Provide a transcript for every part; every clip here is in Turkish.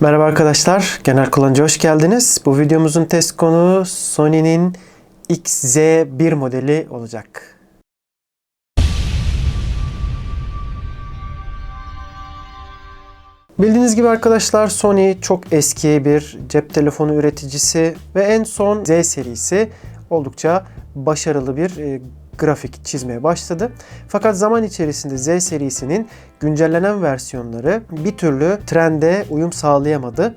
Merhaba arkadaşlar, genel kullanıcı hoş geldiniz. Bu videomuzun test konuğu Sony'nin XZ1 modeli olacak. Bildiğiniz gibi arkadaşlar Sony çok eski bir cep telefonu üreticisi ve en son Z serisi oldukça başarılı bir e, grafik çizmeye başladı. Fakat zaman içerisinde Z serisinin güncellenen versiyonları bir türlü trende uyum sağlayamadı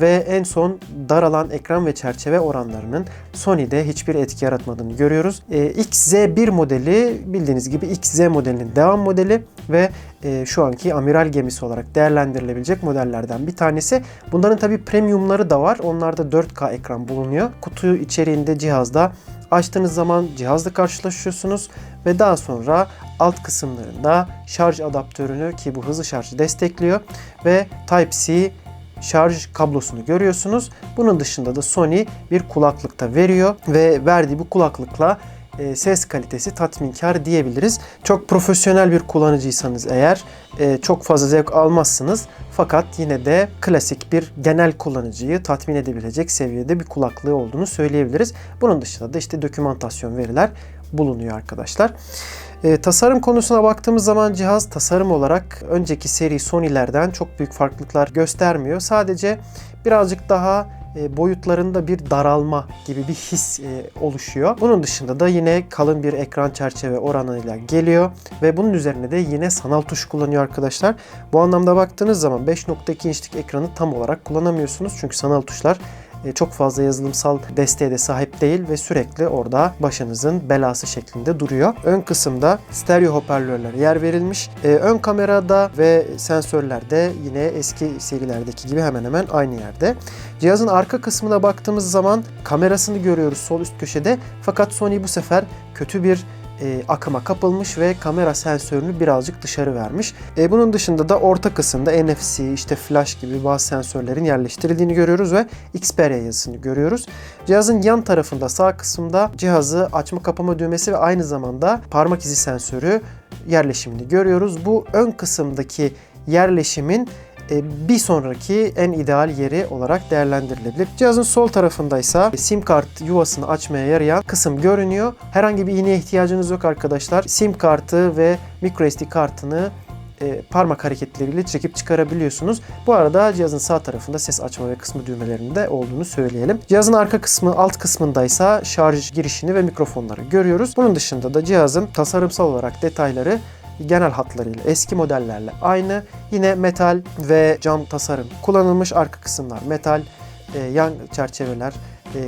ve en son daralan ekran ve çerçeve oranlarının Sony'de hiçbir etki yaratmadığını görüyoruz. E, XZ1 modeli bildiğiniz gibi XZ modelinin devam modeli ve e, şu anki amiral gemisi olarak değerlendirilebilecek modellerden bir tanesi. Bunların tabi premiumları da var. Onlarda 4K ekran bulunuyor. Kutu içeriğinde cihazda açtığınız zaman cihazla karşılaşıyorsunuz ve daha sonra alt kısımlarında şarj adaptörünü ki bu hızlı şarjı destekliyor ve Type-C şarj kablosunu görüyorsunuz. Bunun dışında da Sony bir kulaklıkta veriyor ve verdiği bu kulaklıkla e, ses kalitesi tatminkar diyebiliriz. Çok profesyonel bir kullanıcıysanız eğer e, çok fazla zevk almazsınız. Fakat yine de klasik bir genel kullanıcıyı tatmin edebilecek seviyede bir kulaklığı olduğunu söyleyebiliriz. Bunun dışında da işte dokümantasyon veriler bulunuyor arkadaşlar. E, tasarım konusuna baktığımız zaman cihaz tasarım olarak önceki seri Sony'lerden çok büyük farklılıklar göstermiyor. Sadece birazcık daha boyutlarında bir daralma gibi bir his e, oluşuyor. Bunun dışında da yine kalın bir ekran çerçeve oranıyla geliyor ve bunun üzerine de yine sanal tuş kullanıyor arkadaşlar. Bu anlamda baktığınız zaman 5.2 inçlik ekranı tam olarak kullanamıyorsunuz çünkü sanal tuşlar e, çok fazla yazılımsal desteğe de sahip değil ve sürekli orada başınızın belası şeklinde duruyor. Ön kısımda stereo hoparlörler yer verilmiş. E, ön kamerada ve sensörlerde yine eski serilerdeki gibi hemen hemen aynı yerde. Cihazın arka kısmına baktığımız zaman kamerasını görüyoruz sol üst köşede. Fakat Sony bu sefer kötü bir e, akıma kapılmış ve kamera sensörünü birazcık dışarı vermiş. E, bunun dışında da orta kısımda NFC, işte flash gibi bazı sensörlerin yerleştirildiğini görüyoruz ve Xperia yazısını görüyoruz. Cihazın yan tarafında sağ kısımda cihazı açma kapama düğmesi ve aynı zamanda parmak izi sensörü yerleşimini görüyoruz. Bu ön kısımdaki yerleşimin bir sonraki en ideal yeri olarak değerlendirilebilir. Cihazın sol tarafındaysa sim kart yuvasını açmaya yarayan kısım görünüyor. Herhangi bir iğneye ihtiyacınız yok arkadaşlar. Sim kartı ve microSD kartını e, parmak hareketleriyle çekip çıkarabiliyorsunuz. Bu arada cihazın sağ tarafında ses açma ve kısmı düğmelerinde olduğunu söyleyelim. Cihazın arka kısmı alt kısmındaysa şarj girişini ve mikrofonları görüyoruz. Bunun dışında da cihazın tasarımsal olarak detayları genel hatlarıyla eski modellerle aynı. Yine metal ve cam tasarım kullanılmış. Arka kısımlar metal, e, yan çerçeveler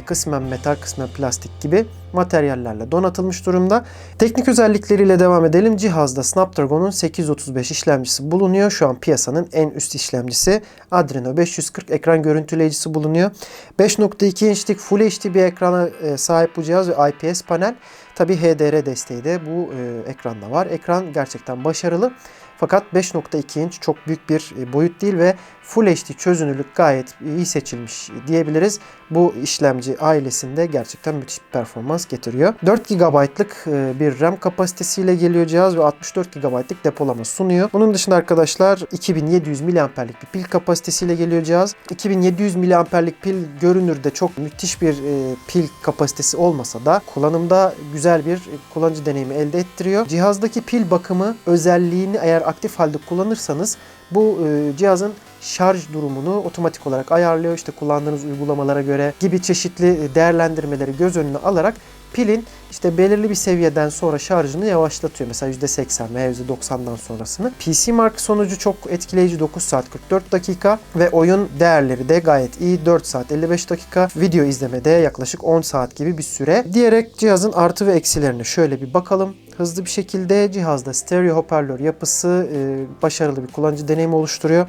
kısmen metal kısmen plastik gibi materyallerle donatılmış durumda. Teknik özellikleriyle devam edelim. Cihazda Snapdragon'un 835 işlemcisi bulunuyor. Şu an piyasanın en üst işlemcisi. Adreno 540 ekran görüntüleyicisi bulunuyor. 5.2 inçlik Full HD bir ekrana e, sahip bu cihaz ve IPS panel. Tabi HDR desteği de bu e, ekranda var. Ekran gerçekten başarılı. Fakat 5.2 inç çok büyük bir e, boyut değil ve Full HD çözünürlük gayet iyi seçilmiş diyebiliriz. Bu işlemci ailesinde gerçekten müthiş bir performans getiriyor. 4 GB'lık e, bir RAM kapasitesiyle geliyor cihaz ve 64 GB'lık depolama sunuyor. Bunun dışında arkadaşlar 2700 mAh'lik bir pil kapasitesiyle geliyor cihaz. 2700 mAh'lik pil görünürde çok müthiş bir e, pil kapasitesi olmasa da kullanımda güzel bir kullanıcı deneyimi elde ettiriyor. Cihazdaki pil bakımı özelliğini eğer aktif halde kullanırsanız bu e, cihazın şarj durumunu otomatik olarak ayarlıyor. İşte kullandığınız uygulamalara göre gibi çeşitli değerlendirmeleri göz önüne alarak pilin işte belirli bir seviyeden sonra şarjını yavaşlatıyor. Mesela %80 veya %90'dan sonrasını. PC mark sonucu çok etkileyici 9 saat 44 dakika ve oyun değerleri de gayet iyi 4 saat 55 dakika. Video izlemede yaklaşık 10 saat gibi bir süre. Diyerek cihazın artı ve eksilerine şöyle bir bakalım hızlı bir şekilde cihazda stereo hoparlör yapısı e, başarılı bir kullanıcı deneyimi oluşturuyor.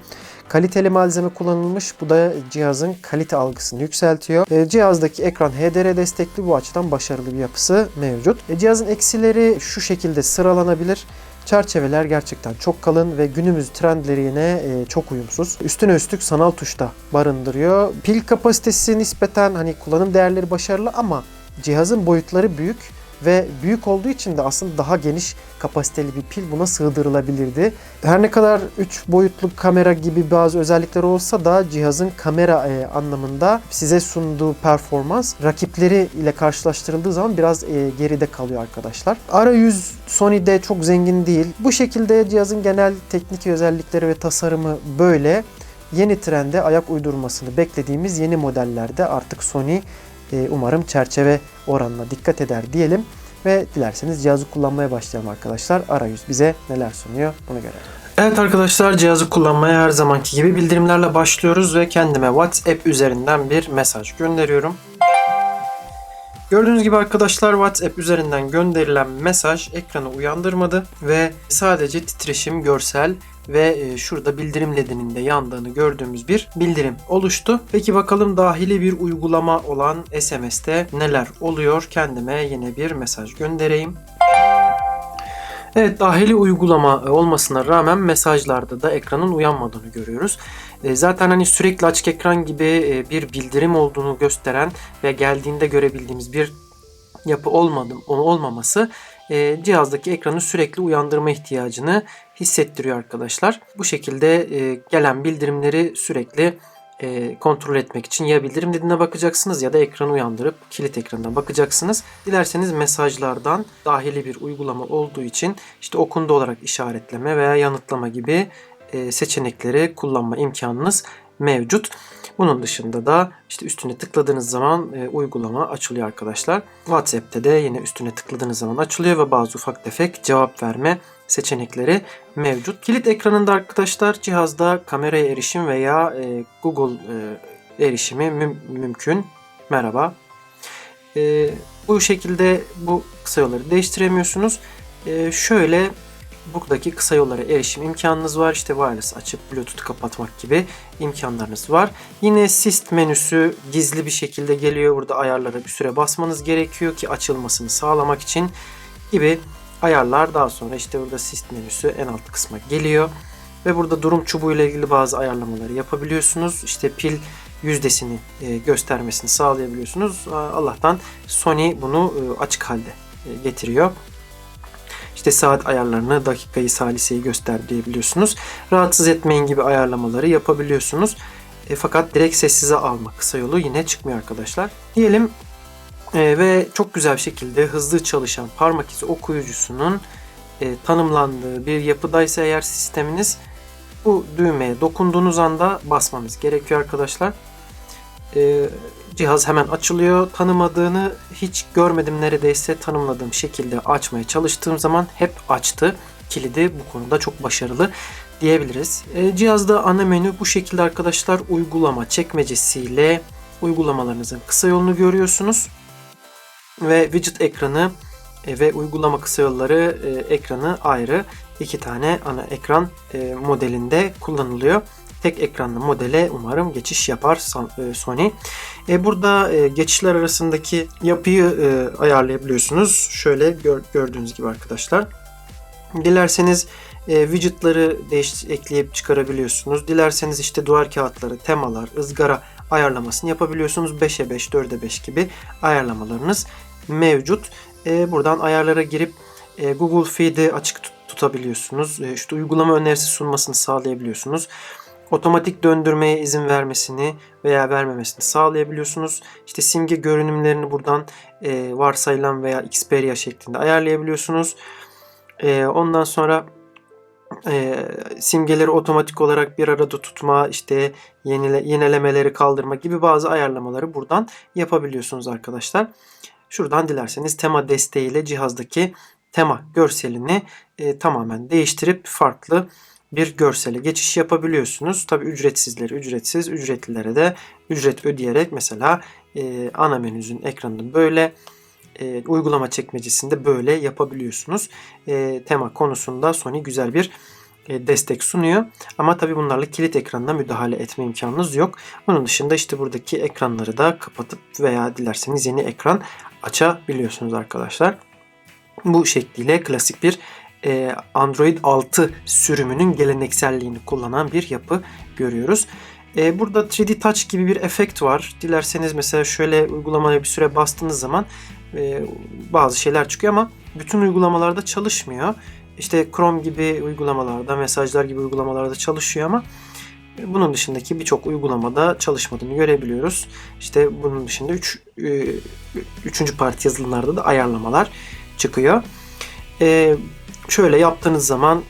Kaliteli malzeme kullanılmış. Bu da cihazın kalite algısını yükseltiyor. E, cihazdaki ekran HDR destekli bu açıdan başarılı bir yapısı mevcut. E, cihazın eksileri şu şekilde sıralanabilir. Çerçeveler gerçekten çok kalın ve günümüz trendlerine e, çok uyumsuz. Üstüne üstlük sanal tuşta barındırıyor. Pil kapasitesi nispeten hani kullanım değerleri başarılı ama cihazın boyutları büyük ve büyük olduğu için de aslında daha geniş kapasiteli bir pil buna sığdırılabilirdi. Her ne kadar 3 boyutlu kamera gibi bazı özellikleri olsa da cihazın kamera e, anlamında size sunduğu performans rakipleri ile karşılaştırıldığı zaman biraz e, geride kalıyor arkadaşlar. Arayüz Sony'de çok zengin değil. Bu şekilde cihazın genel teknik özellikleri ve tasarımı böyle. Yeni trende ayak uydurmasını beklediğimiz yeni modellerde artık Sony e, umarım çerçeve oranına dikkat eder diyelim. Ve dilerseniz cihazı kullanmaya başlayalım arkadaşlar. Arayüz bize neler sunuyor bunu görelim. Evet arkadaşlar cihazı kullanmaya her zamanki gibi bildirimlerle başlıyoruz ve kendime WhatsApp üzerinden bir mesaj gönderiyorum. Gördüğünüz gibi arkadaşlar WhatsApp üzerinden gönderilen mesaj ekranı uyandırmadı ve sadece titreşim, görsel ve e, şurada bildirim ledinin de yandığını gördüğümüz bir bildirim oluştu. Peki bakalım dahili bir uygulama olan SMS'te neler oluyor? Kendime yine bir mesaj göndereyim. Evet dahili uygulama olmasına rağmen mesajlarda da ekranın uyanmadığını görüyoruz. E, Zaten hani sürekli açık ekran gibi e, bir bildirim olduğunu gösteren ve geldiğinde görebildiğimiz bir yapı olmadı, onu olmaması e, cihazdaki ekranı sürekli uyandırma ihtiyacını hissettiriyor arkadaşlar. Bu şekilde e, gelen bildirimleri sürekli e, kontrol etmek için ya bildirim dediğine bakacaksınız ya da ekranı uyandırıp kilit ekranına bakacaksınız. Dilerseniz mesajlardan dahili bir uygulama olduğu için işte okundu olarak işaretleme veya yanıtlama gibi e, seçenekleri kullanma imkanınız mevcut. Bunun dışında da işte üstüne tıkladığınız zaman e, uygulama açılıyor arkadaşlar. WhatsApp'te de yine üstüne tıkladığınız zaman açılıyor ve bazı ufak tefek cevap verme seçenekleri mevcut. Kilit ekranında arkadaşlar cihazda kameraya erişim veya e, Google e, erişimi müm- mümkün. Merhaba. E, bu şekilde bu kısa yolları değiştiremiyorsunuz. E, şöyle buradaki kısa yollara erişim imkanınız var. İşte wireless açıp bluetooth kapatmak gibi imkanlarınız var. Yine Sist menüsü gizli bir şekilde geliyor. Burada ayarlara bir süre basmanız gerekiyor ki açılmasını sağlamak için gibi ayarlar daha sonra işte burada Sist menüsü en alt kısma geliyor. Ve burada durum çubuğu ile ilgili bazı ayarlamaları yapabiliyorsunuz. İşte pil yüzdesini e, göstermesini sağlayabiliyorsunuz. Allah'tan Sony bunu e, açık halde e, getiriyor. İşte saat ayarlarını, dakikayı, saliseyi göster diyebiliyorsunuz. Rahatsız etmeyin gibi ayarlamaları yapabiliyorsunuz. E, fakat direkt sessize alma kısa yolu yine çıkmıyor arkadaşlar. Diyelim e, ve çok güzel bir şekilde hızlı çalışan parmak izi okuyucusunun e, tanımlandığı bir yapıdaysa eğer sisteminiz bu düğmeye dokunduğunuz anda basmanız gerekiyor arkadaşlar. E, cihaz hemen açılıyor. Tanımadığını hiç görmedim neredeyse tanımladığım şekilde açmaya çalıştığım zaman hep açtı. Kilidi bu konuda çok başarılı diyebiliriz. E, cihazda ana menü bu şekilde arkadaşlar uygulama çekmecesiyle uygulamalarınızın kısa yolunu görüyorsunuz. Ve widget ekranı e, ve uygulama kısa yolları e, ekranı ayrı. iki tane ana ekran e, modelinde kullanılıyor tek ekranlı modele umarım geçiş yapar Sony. Burada geçişler arasındaki yapıyı ayarlayabiliyorsunuz. Şöyle gör, gördüğünüz gibi arkadaşlar. Dilerseniz e, widgetları değiş ekleyip çıkarabiliyorsunuz. Dilerseniz işte duvar kağıtları, temalar, ızgara ayarlamasını yapabiliyorsunuz. 5'e 5, 4'e 5 gibi ayarlamalarınız mevcut. E, buradan ayarlara girip e, Google Feed'i açık tut tutabiliyorsunuz. E, işte uygulama önerisi sunmasını sağlayabiliyorsunuz otomatik döndürmeye izin vermesini veya vermemesini sağlayabiliyorsunuz. İşte simge görünümlerini buradan e, varsayılan veya Xperia şeklinde ayarlayabiliyorsunuz. E, ondan sonra e, simgeleri otomatik olarak bir arada tutma, işte yenile, yenilemeleri kaldırma gibi bazı ayarlamaları buradan yapabiliyorsunuz arkadaşlar. Şuradan dilerseniz tema desteğiyle cihazdaki tema görselini e, tamamen değiştirip farklı bir görsele geçiş yapabiliyorsunuz. Tabi ücretsizleri ücretsiz, ücretlilere de ücret ödeyerek mesela e, ana menüsün ekranını böyle e, uygulama çekmecesinde böyle yapabiliyorsunuz. E, tema konusunda Sony güzel bir destek sunuyor. Ama tabi bunlarla kilit ekranına müdahale etme imkanınız yok. Bunun dışında işte buradaki ekranları da kapatıp veya dilerseniz yeni ekran açabiliyorsunuz arkadaşlar. Bu şekliyle klasik bir e, Android 6 sürümünün gelenekselliğini kullanan bir yapı görüyoruz. E, burada 3D Touch gibi bir efekt var. Dilerseniz mesela şöyle uygulamaya bir süre bastığınız zaman e, bazı şeyler çıkıyor ama bütün uygulamalarda çalışmıyor. İşte Chrome gibi uygulamalarda, mesajlar gibi uygulamalarda çalışıyor ama bunun dışındaki birçok uygulamada çalışmadığını görebiliyoruz. İşte bunun dışında 3 üç, e, üçüncü parti yazılımlarda da ayarlamalar çıkıyor. E, şöyle yaptığınız zaman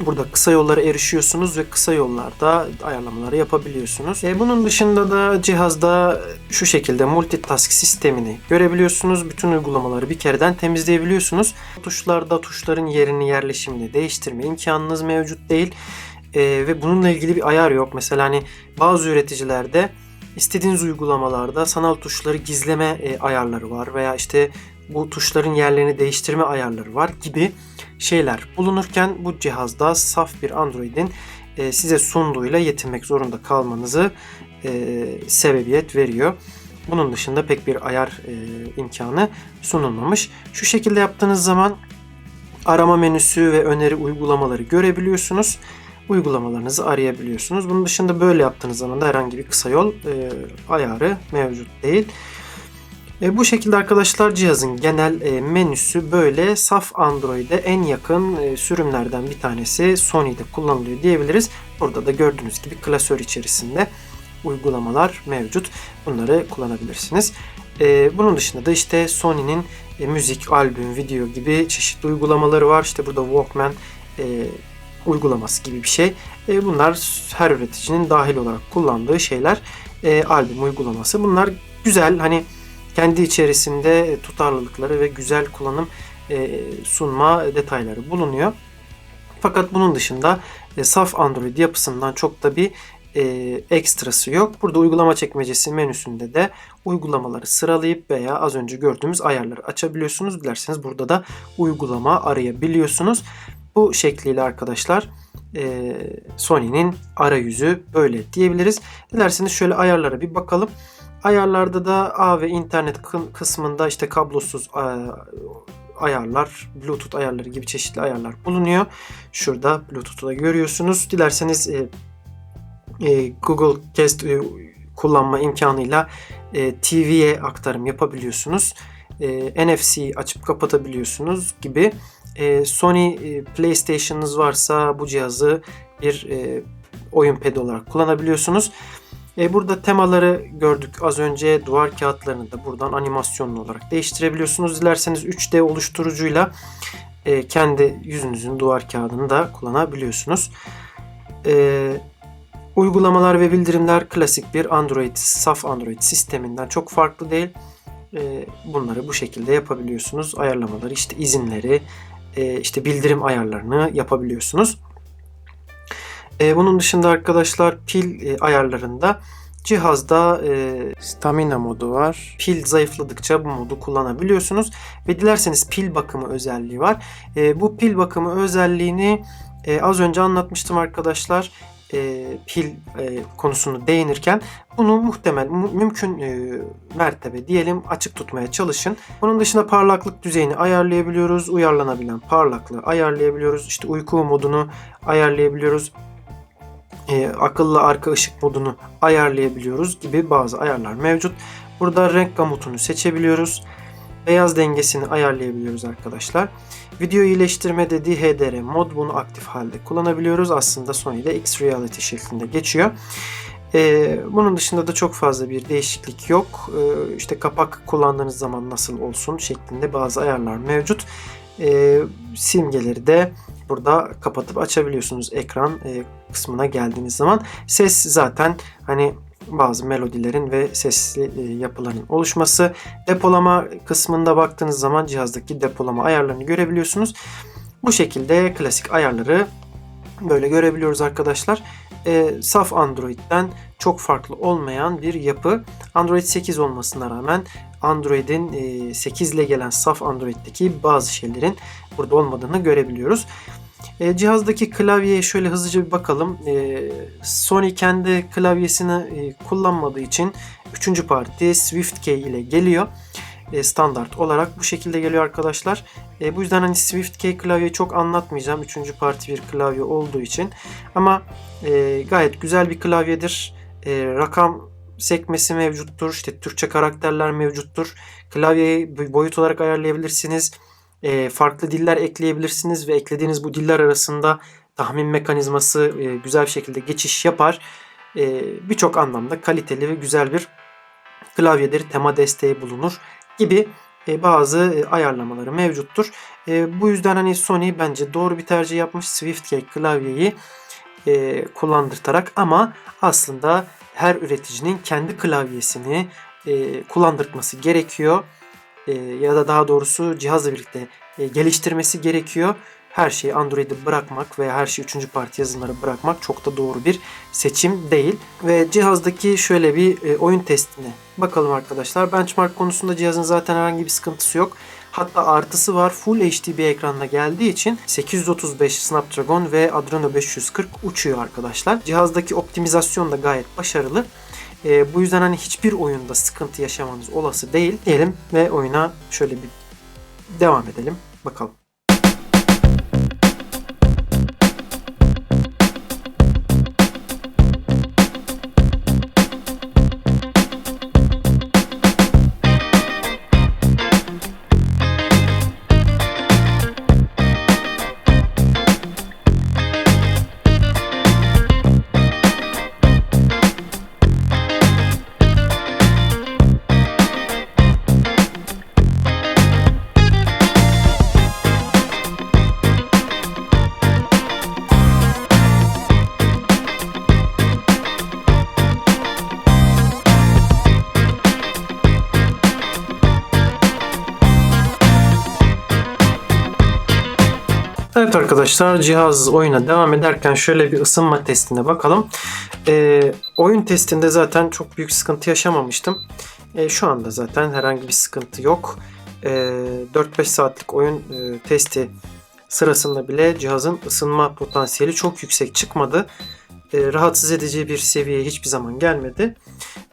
Burada kısa yollara erişiyorsunuz ve kısa yollarda ayarlamaları yapabiliyorsunuz. E, bunun dışında da cihazda şu şekilde multitask sistemini görebiliyorsunuz. Bütün uygulamaları bir kereden temizleyebiliyorsunuz. Tuşlarda tuşların yerini yerleşimini değiştirme imkanınız mevcut değil. E, ve bununla ilgili bir ayar yok. Mesela hani bazı üreticilerde istediğiniz uygulamalarda sanal tuşları gizleme e, ayarları var veya işte bu tuşların yerlerini değiştirme ayarları var gibi şeyler bulunurken bu cihazda saf bir Android'in e, size sunduğuyla yetinmek zorunda kalmanızı e, sebebiyet veriyor. Bunun dışında pek bir ayar e, imkanı sunulmamış. Şu şekilde yaptığınız zaman arama menüsü ve öneri uygulamaları görebiliyorsunuz. Uygulamalarınızı arayabiliyorsunuz. Bunun dışında böyle yaptığınız zaman da herhangi bir kısa yol e, ayarı mevcut değil. E, bu şekilde arkadaşlar cihazın genel e, menüsü böyle saf Android'e en yakın e, sürümlerden bir tanesi Sony'de kullanılıyor diyebiliriz. Burada da gördüğünüz gibi klasör içerisinde uygulamalar mevcut. Bunları kullanabilirsiniz. E, bunun dışında da işte Sony'nin e, müzik, albüm, video gibi çeşitli uygulamaları var. İşte burada Walkman e, uygulaması gibi bir şey. E, bunlar her üreticinin dahil olarak kullandığı şeyler. E, albüm uygulaması. Bunlar güzel hani kendi içerisinde tutarlılıkları ve güzel kullanım e, sunma detayları bulunuyor. Fakat bunun dışında e, saf Android yapısından çok da bir e, ekstrası yok. Burada uygulama çekmecesi menüsünde de uygulamaları sıralayıp veya az önce gördüğümüz ayarları açabiliyorsunuz. Dilerseniz burada da uygulama arayabiliyorsunuz. Bu şekliyle arkadaşlar Sony'nin arayüzü böyle diyebiliriz. Dilerseniz şöyle ayarlara bir bakalım. Ayarlarda da A ve internet kısmında işte kablosuz ayarlar, Bluetooth ayarları gibi çeşitli ayarlar bulunuyor. Şurada Bluetooth'u da görüyorsunuz. Dilerseniz e, e, Google Cast e, kullanma imkanıyla e, TV'ye aktarım yapabiliyorsunuz. E, açıp kapatabiliyorsunuz gibi. E, Sony e, PlayStation'ınız varsa bu cihazı bir e, oyun pad olarak kullanabiliyorsunuz. E, burada temaları gördük az önce. Duvar kağıtlarını da buradan animasyonlu olarak değiştirebiliyorsunuz. Dilerseniz 3D oluşturucuyla e, kendi yüzünüzün duvar kağıdını da kullanabiliyorsunuz. E, uygulamalar ve bildirimler klasik bir Android, saf Android sisteminden çok farklı değil. E, bunları bu şekilde yapabiliyorsunuz. Ayarlamaları, işte izinleri, e, işte bildirim ayarlarını yapabiliyorsunuz. E, bunun dışında arkadaşlar pil e, ayarlarında cihazda e, stamina modu var. Pil zayıfladıkça bu modu kullanabiliyorsunuz ve dilerseniz pil bakımı özelliği var. E, bu pil bakımı özelliğini e, az önce anlatmıştım arkadaşlar. E, pil e, konusunu değinirken bunu muhtemel mümkün e, mertebe diyelim açık tutmaya çalışın. Bunun dışında parlaklık düzeyini ayarlayabiliyoruz. Uyarlanabilen parlaklığı ayarlayabiliyoruz. İşte uyku modunu ayarlayabiliyoruz e, akıllı arka ışık modunu ayarlayabiliyoruz gibi bazı ayarlar mevcut. Burada renk gamutunu seçebiliyoruz. Beyaz dengesini ayarlayabiliyoruz arkadaşlar. Video iyileştirme dediği HDR mod bunu aktif halde kullanabiliyoruz. Aslında Sony'de X Reality şeklinde geçiyor. Ee, bunun dışında da çok fazla bir değişiklik yok. Ee, işte kapak kullandığınız zaman nasıl olsun şeklinde bazı ayarlar mevcut. Ee, simgeleri de burada kapatıp açabiliyorsunuz ekran e, kısmına geldiğiniz zaman. Ses zaten hani bazı melodilerin ve sesli e, yapıların oluşması. Depolama kısmında baktığınız zaman cihazdaki depolama ayarlarını görebiliyorsunuz. Bu şekilde klasik ayarları böyle görebiliyoruz arkadaşlar. E, saf Android'den çok farklı olmayan bir yapı. Android 8 olmasına rağmen Android'in 8 e, ile gelen saf Android'deki bazı şeylerin burada olmadığını görebiliyoruz. E, cihazdaki klavyeye şöyle hızlıca bir bakalım. E, Sony kendi klavyesini e, kullanmadığı için 3. parti SwiftKey ile geliyor. E, standart olarak bu şekilde geliyor arkadaşlar. E, bu yüzden hani SwiftKey klavyeyi çok anlatmayacağım. 3. parti bir klavye olduğu için. Ama e, gayet güzel bir klavyedir. E, rakam sekmesi mevcuttur. İşte Türkçe karakterler mevcuttur. Klavyeyi boyut olarak ayarlayabilirsiniz. E, farklı diller ekleyebilirsiniz ve eklediğiniz bu diller arasında tahmin mekanizması e, güzel bir şekilde geçiş yapar. E, Birçok anlamda kaliteli ve güzel bir klavyedir. Tema desteği bulunur gibi e, bazı e, ayarlamaları mevcuttur. E, bu yüzden hani Sony bence doğru bir tercih yapmış. SwiftKey klavyeyi kullandırtarak ama aslında her üreticinin kendi klavyesini kullandırtması gerekiyor. E, ya da daha doğrusu cihazla birlikte e, geliştirmesi gerekiyor. Her şeyi Android'e bırakmak veya her şeyi 3. parti yazılımlara bırakmak çok da doğru bir seçim değil. Ve cihazdaki şöyle bir e, oyun testine bakalım arkadaşlar. Benchmark konusunda cihazın zaten herhangi bir sıkıntısı yok. Hatta artısı var. Full HD bir ekranla geldiği için 835 Snapdragon ve Adreno 540 uçuyor arkadaşlar. Cihazdaki optimizasyon da gayet başarılı. E, bu yüzden hani hiçbir oyunda sıkıntı yaşamanız olası değil diyelim ve oyuna şöyle bir devam edelim. Bakalım. Evet arkadaşlar cihaz oyuna devam ederken şöyle bir ısınma testine bakalım. Ee, oyun testinde zaten çok büyük sıkıntı yaşamamıştım. Ee, şu anda zaten herhangi bir sıkıntı yok. Ee, 4-5 saatlik oyun e, testi sırasında bile cihazın ısınma potansiyeli çok yüksek çıkmadı. Ee, rahatsız edici bir seviyeye hiçbir zaman gelmedi.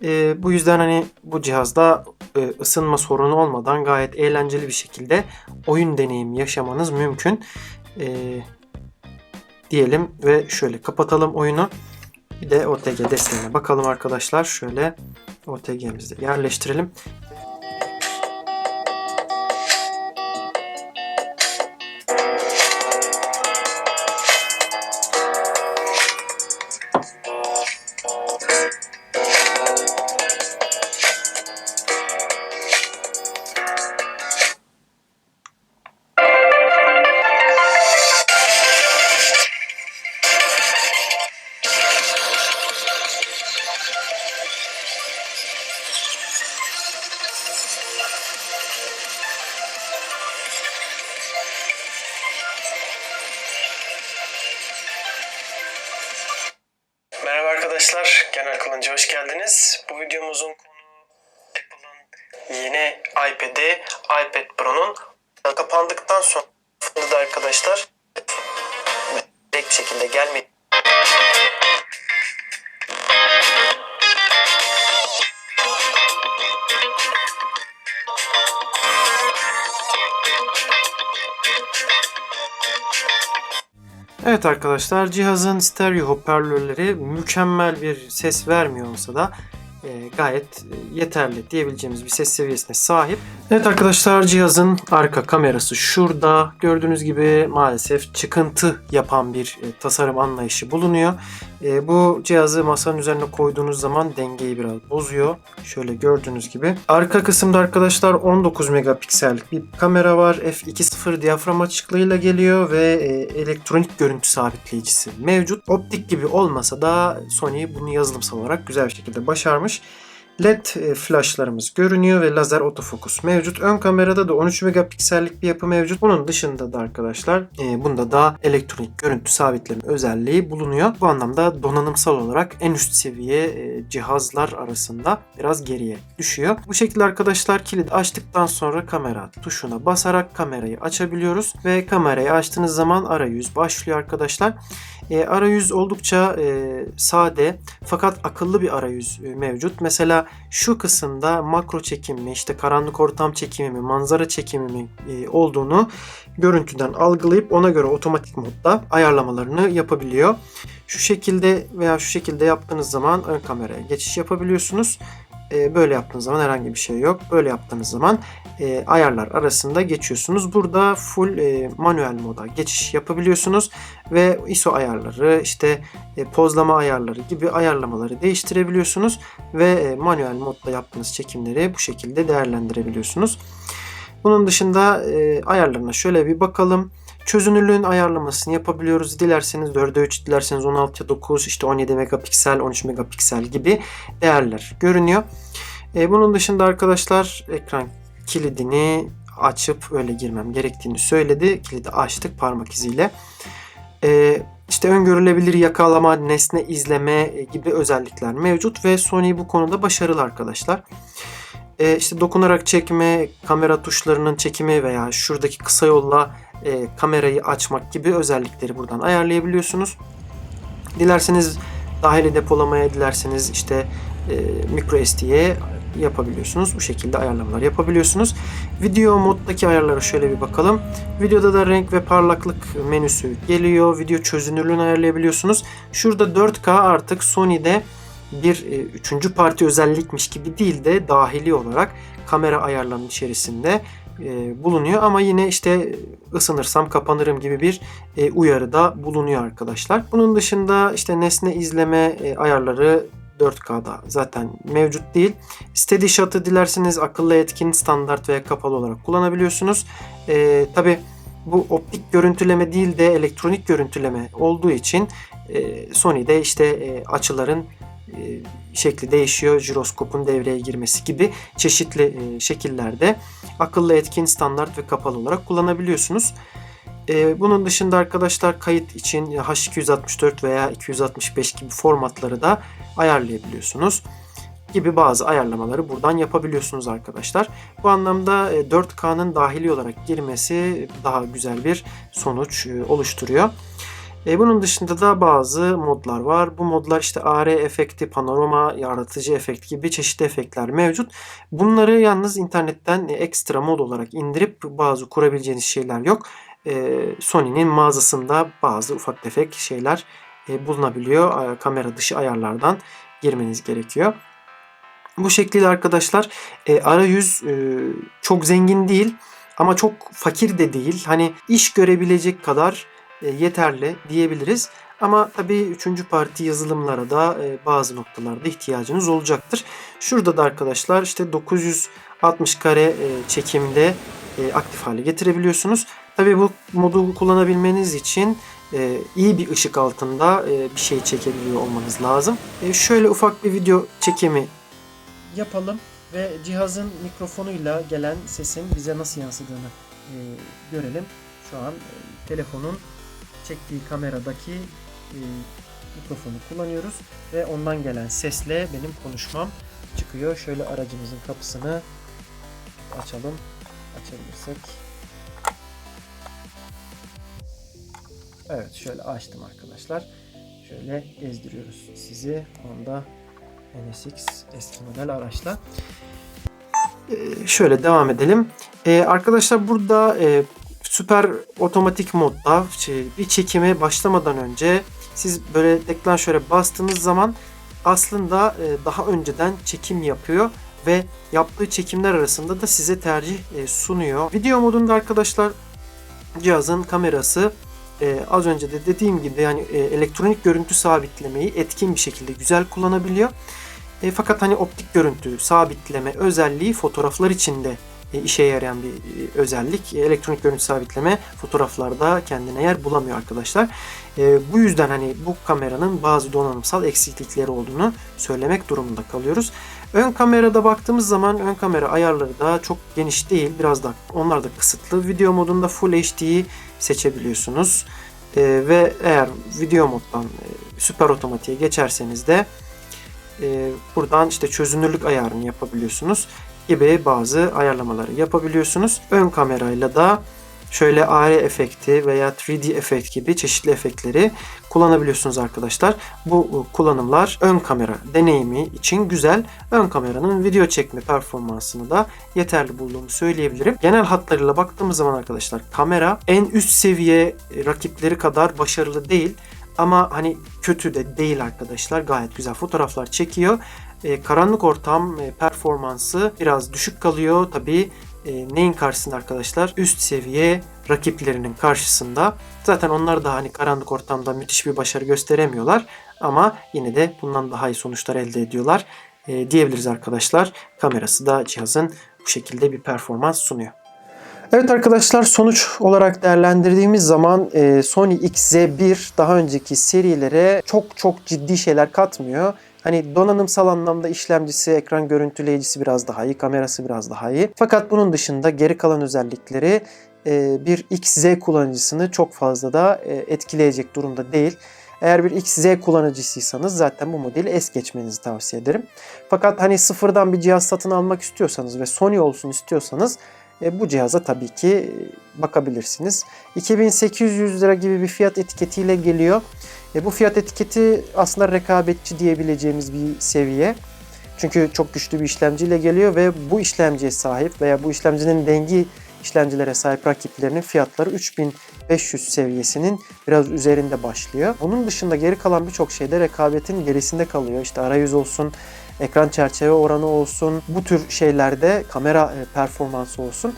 Ee, bu yüzden hani bu cihazda e, ısınma sorunu olmadan gayet eğlenceli bir şekilde oyun deneyimi yaşamanız mümkün e, diyelim ve şöyle kapatalım oyunu. Bir de OTG desteğine bakalım arkadaşlar. Şöyle OTG'mizi de yerleştirelim. Evet arkadaşlar cihazın stereo hoparlörleri mükemmel bir ses vermiyor olsa da e, gayet yeterli diyebileceğimiz bir ses seviyesine sahip. Evet arkadaşlar cihazın arka kamerası şurada. Gördüğünüz gibi maalesef çıkıntı yapan bir e, tasarım anlayışı bulunuyor. E, bu cihazı masanın üzerine koyduğunuz zaman dengeyi biraz bozuyor. Şöyle gördüğünüz gibi. Arka kısımda arkadaşlar 19 megapiksellik bir kamera var. f2.0 diyafram açıklığıyla geliyor ve e, elektronik görüntü sabitleyicisi mevcut. Optik gibi olmasa da Sony bunu yazılımsal olarak güzel bir şekilde başarmış. মানুষ LED e, flashlarımız görünüyor ve lazer otofokus mevcut. Ön kamerada da 13 megapiksellik bir yapı mevcut. Bunun dışında da arkadaşlar e, bunda da elektronik görüntü sabitleme özelliği bulunuyor. Bu anlamda donanımsal olarak en üst seviye e, cihazlar arasında biraz geriye düşüyor. Bu şekilde arkadaşlar kilidi açtıktan sonra kamera tuşuna basarak kamerayı açabiliyoruz ve kamerayı açtığınız zaman arayüz başlıyor arkadaşlar. Arayüz oldukça sade fakat akıllı bir arayüz mevcut. Mesela Şu kısımda makro çekim mi, işte karanlık ortam çekimi mi, manzara çekimi mi e, olduğunu görüntüden algılayıp ona göre otomatik modda ayarlamalarını yapabiliyor. Şu şekilde veya şu şekilde yaptığınız zaman ön kameraya geçiş yapabiliyorsunuz. E, böyle yaptığınız zaman herhangi bir şey yok. Böyle yaptığınız zaman e, ayarlar arasında geçiyorsunuz. Burada full e, manuel moda geçiş yapabiliyorsunuz ve ISO ayarları, işte e, pozlama ayarları gibi ayarlamaları değiştirebiliyorsunuz ve e, manuel modda yaptığınız çekimleri bu şekilde değerlendirebiliyorsunuz. Bunun dışında e, ayarlarına şöyle bir bakalım. Çözünürlüğün ayarlamasını yapabiliyoruz. Dilerseniz 4'e 3, dilerseniz 16'ya 9, işte 17 megapiksel, 13 megapiksel gibi değerler görünüyor. E, bunun dışında arkadaşlar ekran kilidini açıp öyle girmem gerektiğini söyledi. Kilidi açtık parmak iziyle. E, işte öngörülebilir yakalama, nesne izleme gibi özellikler mevcut ve Sony bu konuda başarılı arkadaşlar. E, işte dokunarak çekme, kamera tuşlarının çekimi veya şuradaki kısa yolla e, kamerayı açmak gibi özellikleri buradan ayarlayabiliyorsunuz. Dilerseniz dahili depolamaya, dilerseniz işte e, micro SD'ye yapabiliyorsunuz. Bu şekilde ayarlamalar yapabiliyorsunuz. Video moddaki ayarlara şöyle bir bakalım. Videoda da renk ve parlaklık menüsü geliyor. Video çözünürlüğünü ayarlayabiliyorsunuz. Şurada 4K artık Sony'de bir e, üçüncü parti özellikmiş gibi değil de dahili olarak kamera ayarlarının içerisinde e, bulunuyor ama yine işte ısınırsam kapanırım gibi bir e, uyarı da bulunuyor arkadaşlar. Bunun dışında işte nesne izleme e, ayarları 4K'da zaten mevcut değil. Steady Shot'ı dilerseniz akıllı etkin, standart veya kapalı olarak kullanabiliyorsunuz. E, Tabi bu optik görüntüleme değil de elektronik görüntüleme olduğu için e, Sony'de işte e, açıların şekli değişiyor. Jiroskopun devreye girmesi gibi çeşitli e, şekillerde akıllı etkin, standart ve kapalı olarak kullanabiliyorsunuz. E, bunun dışında arkadaşlar kayıt için H264 veya 265 gibi formatları da ayarlayabiliyorsunuz gibi bazı ayarlamaları buradan yapabiliyorsunuz arkadaşlar. Bu anlamda 4K'nın dahili olarak girmesi daha güzel bir sonuç oluşturuyor. E, bunun dışında da bazı modlar var. Bu modlar işte AR efekti, panorama, yaratıcı efekt gibi çeşitli efektler mevcut. Bunları yalnız internetten ekstra mod olarak indirip bazı kurabileceğiniz şeyler yok. E, Sony'nin mağazasında bazı ufak tefek şeyler e, bulunabiliyor. Kamera dışı ayarlardan girmeniz gerekiyor. Bu şekilde arkadaşlar e, arayüz e, çok zengin değil ama çok fakir de değil. Hani iş görebilecek kadar e, yeterli diyebiliriz. Ama tabii üçüncü parti yazılımlara da e, bazı noktalarda ihtiyacınız olacaktır. Şurada da arkadaşlar işte 960 kare e, çekimde aktif hale getirebiliyorsunuz. Tabii bu modu kullanabilmeniz için iyi bir ışık altında bir şey çekebiliyor olmanız lazım. Şöyle ufak bir video çekimi yapalım ve cihazın mikrofonuyla gelen sesin bize nasıl yansıdığını görelim. Şu an telefonun çektiği kameradaki e, mikrofonu kullanıyoruz ve ondan gelen sesle benim konuşmam çıkıyor. Şöyle aracımızın kapısını açalım. Açabilirsek. Evet şöyle açtım arkadaşlar. Şöyle gezdiriyoruz sizi. Honda NSX eski model araçla. Ee, şöyle devam edelim. Ee, arkadaşlar burada e, süper otomatik modda şey, bir çekime başlamadan önce siz böyle deklanşöre bastığınız zaman aslında e, daha önceden çekim yapıyor ve yaptığı çekimler arasında da size tercih e, sunuyor. Video modunda arkadaşlar cihazın kamerası e, az önce de dediğim gibi yani elektronik görüntü sabitlemeyi etkin bir şekilde güzel kullanabiliyor. fakat hani optik görüntü sabitleme özelliği fotoğraflar içinde e, işe yarayan bir e, özellik. Elektronik görüntü sabitleme fotoğraflarda kendine yer bulamıyor arkadaşlar. E, bu yüzden hani bu kameranın bazı donanımsal eksiklikleri olduğunu söylemek durumunda kalıyoruz. Ön kamerada baktığımız zaman ön kamera ayarları da çok geniş değil. Biraz da onlar da kısıtlı. Video modunda Full HD'yi seçebiliyorsunuz. ve eğer video moddan süper otomatiğe geçerseniz de buradan işte çözünürlük ayarını yapabiliyorsunuz gibi bazı ayarlamaları yapabiliyorsunuz. Ön kamerayla da şöyle AR efekti veya 3D efekt gibi çeşitli efektleri kullanabiliyorsunuz arkadaşlar. Bu e, kullanımlar ön kamera deneyimi için güzel. Ön kameranın video çekme performansını da yeterli bulduğumu söyleyebilirim. Genel hatlarıyla baktığımız zaman arkadaşlar kamera en üst seviye rakipleri kadar başarılı değil. Ama hani kötü de değil arkadaşlar. Gayet güzel fotoğraflar çekiyor. E, karanlık ortam e, performansı biraz düşük kalıyor. Tabii e, neyin karşısında arkadaşlar? Üst seviye rakiplerinin karşısında. Zaten onlar da hani karanlık ortamda müthiş bir başarı gösteremiyorlar. Ama yine de bundan daha iyi sonuçlar elde ediyorlar e, diyebiliriz arkadaşlar. Kamerası da cihazın bu şekilde bir performans sunuyor. Evet arkadaşlar sonuç olarak değerlendirdiğimiz zaman e, Sony XZ1 daha önceki serilere çok çok ciddi şeyler katmıyor. Hani donanımsal anlamda işlemcisi, ekran görüntüleyicisi biraz daha iyi, kamerası biraz daha iyi. Fakat bunun dışında geri kalan özellikleri e, bir XZ kullanıcısını çok fazla da e, etkileyecek durumda değil. Eğer bir XZ kullanıcısıysanız zaten bu modeli es geçmenizi tavsiye ederim. Fakat hani sıfırdan bir cihaz satın almak istiyorsanız ve Sony olsun istiyorsanız e, bu cihaza tabii ki e, bakabilirsiniz. 2800 lira gibi bir fiyat etiketiyle geliyor. E, bu fiyat etiketi aslında rekabetçi diyebileceğimiz bir seviye. Çünkü çok güçlü bir işlemciyle geliyor ve bu işlemciye sahip veya bu işlemcinin dengi işlemcilere sahip rakiplerinin fiyatları 3500 seviyesinin biraz üzerinde başlıyor. Onun dışında geri kalan birçok şeyde rekabetin gerisinde kalıyor. İşte arayüz olsun, ekran çerçeve oranı olsun, bu tür şeylerde kamera e, performansı olsun.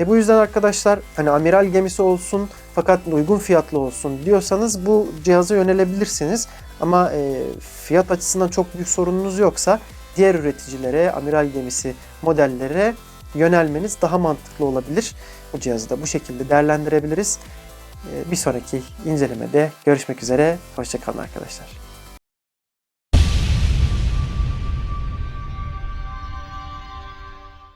E bu yüzden arkadaşlar hani amiral gemisi olsun fakat uygun fiyatlı olsun diyorsanız bu cihaza yönelebilirsiniz. Ama e, fiyat açısından çok büyük sorununuz yoksa diğer üreticilere, amiral gemisi modellere yönelmeniz daha mantıklı olabilir. Bu cihazı da bu şekilde değerlendirebiliriz. E, bir sonraki incelemede görüşmek üzere. Hoşçakalın arkadaşlar.